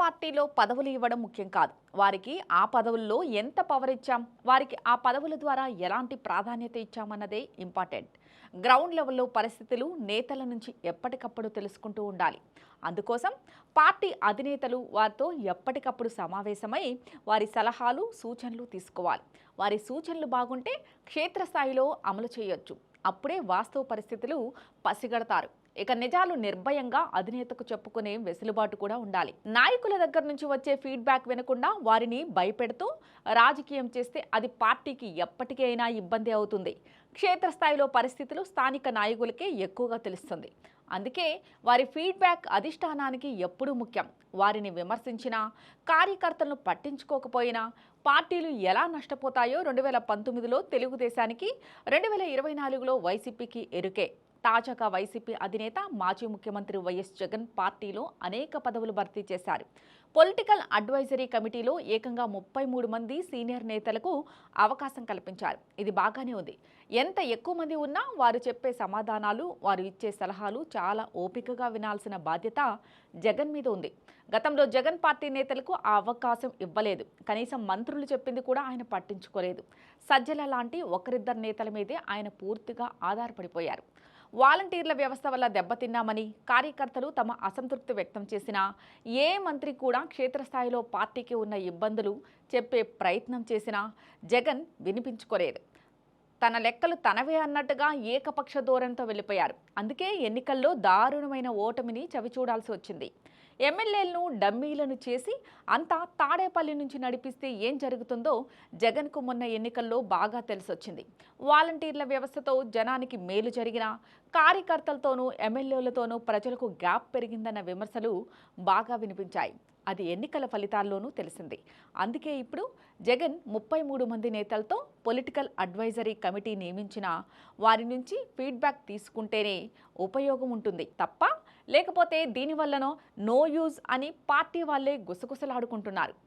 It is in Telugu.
పార్టీలో పదవులు ఇవ్వడం ముఖ్యం కాదు. వారికి ఆ పదవుల్లో ఎంత పవర్ ఇచ్చాం? వారికి ఆ పదవుల ద్వారా ఎలాంటి ప్రాధాన్యత ఇచ్చామన్నదే ఇంపార్టెంట్ గ్రౌండ్ లెవెల్లో పరిస్థితులు నేతల నుంచి ఎప్పటికప్పుడు తెలుసుకుంటూ ఉండాలి. అందుకోసం పార్టీ అధినేతలు వారితో ఎప్పటికప్పుడు సమావేశమై వారి సలహాలు సూచనలు తీసుకోవాలి. వారి సూచనలు బాగుంటే క్షేత్రస్థాయిలో అమలు చేయొచ్చు. అప్పుడే వాస్తవ పరిస్థితులు పసిగడతారు. ఇక నిజాలు నిర్భయంగా అధినేతకు చెప్పుకునే వెసులుబాటు కూడా ఉండాలి. నాయకుల దగ్గర నుంచి వచ్చే ఫీడ్బ్యాక్ వినకుండా వారిని భయపెడుతూ రాజకీయం చేస్తే అది పార్టీకి ఎప్పటికైనా ఇబ్బంది అవుతుంది. క్షేత్రస్థాయిలో పరిస్థితులు స్థానిక నాయకులకే ఎక్కువగా తెలుస్తుంది. అందుకే వారి ఫీడ్బ్యాక్ అధిష్టానానికి ఎప్పుడూ ముఖ్యం. వారిని విమర్శించినా కార్యకర్తలను పట్టించుకోకపోయినా పార్టీలు ఎలా నష్టపోతాయో రెండు వేల పంతొమ్మిదిలో తెలుగుదేశానికి రెండు వేల ఇరవై నాలుగులో వైసీపీకి ఎరుకే. తాజాగా వైసీపీ అధినేత మాజీ ముఖ్యమంత్రి వైఎస్ జగన్ పార్టీలో అనేక పదవులు భర్తీ చేశారు. పొలిటికల్ అడ్వైజరీ కమిటీలో ఏకంగా ముప్పై మూడు మంది సీనియర్ నేతలకు అవకాశం కల్పించారు. ఇది బాగానే ఉంది. ఎంత ఎక్కువ మంది ఉన్నా వారు చెప్పే సమాధానాలు వారు ఇచ్చే సలహాలు చాలా ఓపికగా వినాల్సిన బాధ్యత జగన్ మీద ఉంది. గతంలో జగన్ పార్టీ నేతలకు ఆ అవకాశం ఇవ్వలేదు. కనీసం మంత్రులు చెప్పింది కూడా ఆయన పట్టించుకోలేదు. సజ్జల లాంటి ఒకరిద్దరు నేతల మీదే ఆయన పూర్తిగా ఆధారపడిపోయారు. వాలంటీర్ల వ్యవస్థ వల్ల దెబ్బతిన్నామని కార్యకర్తలు తమ అసంతృప్తి వ్యక్తం చేసినా ఏ మంత్రి కూడా క్షేత్రస్థాయిలో పార్టీకి ఉన్న ఇబ్బందులు చెప్పే ప్రయత్నం చేసినా జగన్ వినిపించుకోలేదు. తన లెక్కలు తనవే అన్నట్టుగా ఏకపక్ష ధోరణితో వెళ్ళిపోయారు. అందుకే ఎన్నికల్లో దారుణమైన ఓటమిని చవిచూడాల్సి వచ్చింది. ఎమ్మెల్యేలను డమ్మీలను చేసి అంతా తాడేపల్లి నుంచి నడిపిస్తే ఏం జరుగుతుందో జగన్కు మొన్న ఎన్నికల్లో బాగా తెలిసొచ్చింది. వాలంటీర్ల వ్యవస్థతో జనానికి మేలు జరిగినా కార్యకర్తలతోనూ ఎమ్మెల్యేలతోనూ ప్రజలకు గ్యాప్ పెరిగిందన్న విమర్శలు బాగా వినిపించాయి. అది ఎన్నికల ఫలితాల్లోనూ తెలిసింది. అందుకే ఇప్పుడు జగన్ ముప్పై మూడు మంది నేతలతో పొలిటికల్ అడ్వైజరీ కమిటీ నియమించిన వారి నుంచి ఫీడ్బ్యాక్ తీసుకుంటేనే ఉపయోగం ఉంటుంది తప్ప లేకపోతే దీనివల్లనో నో యూజ్ అని పార్టీ వాళ్ళే గుసగుసలాడుకుంటున్నారు.